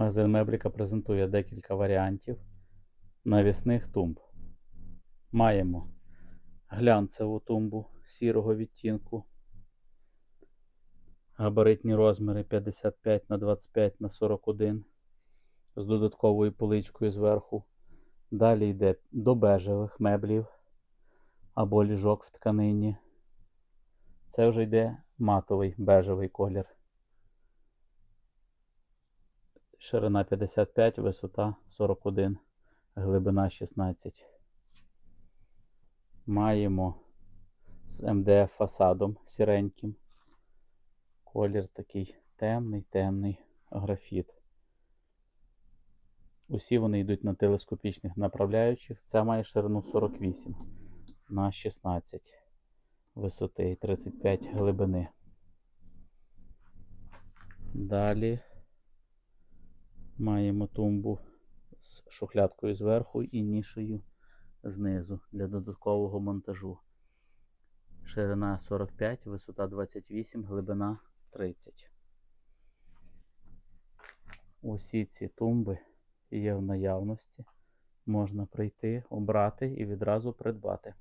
Магазин Мебліка презентує декілька варіантів навісних тумб. Маємо глянцеву тумбу сірого відтінку. Габаритні розміри 55 на 25 на 41 з додатковою поличкою зверху. Далі йде до бежевих меблів або ліжок в тканині. Це вже йде матовий бежевий колір. Ширина 55, висота 41, глибина 16. Маємо з МДФ фасадом сіреньким. Колір такий темний, темний графіт. Усі вони йдуть на телескопічних направляючих. Це має ширину 48 на 16 висоти і 35 глибини. Далі маємо тумбу з шухлядкою зверху і нішею знизу для додаткового монтажу. Ширина 45, висота 28, глибина 30. Усі ці тумби є в наявності. Можна прийти, обрати і відразу придбати.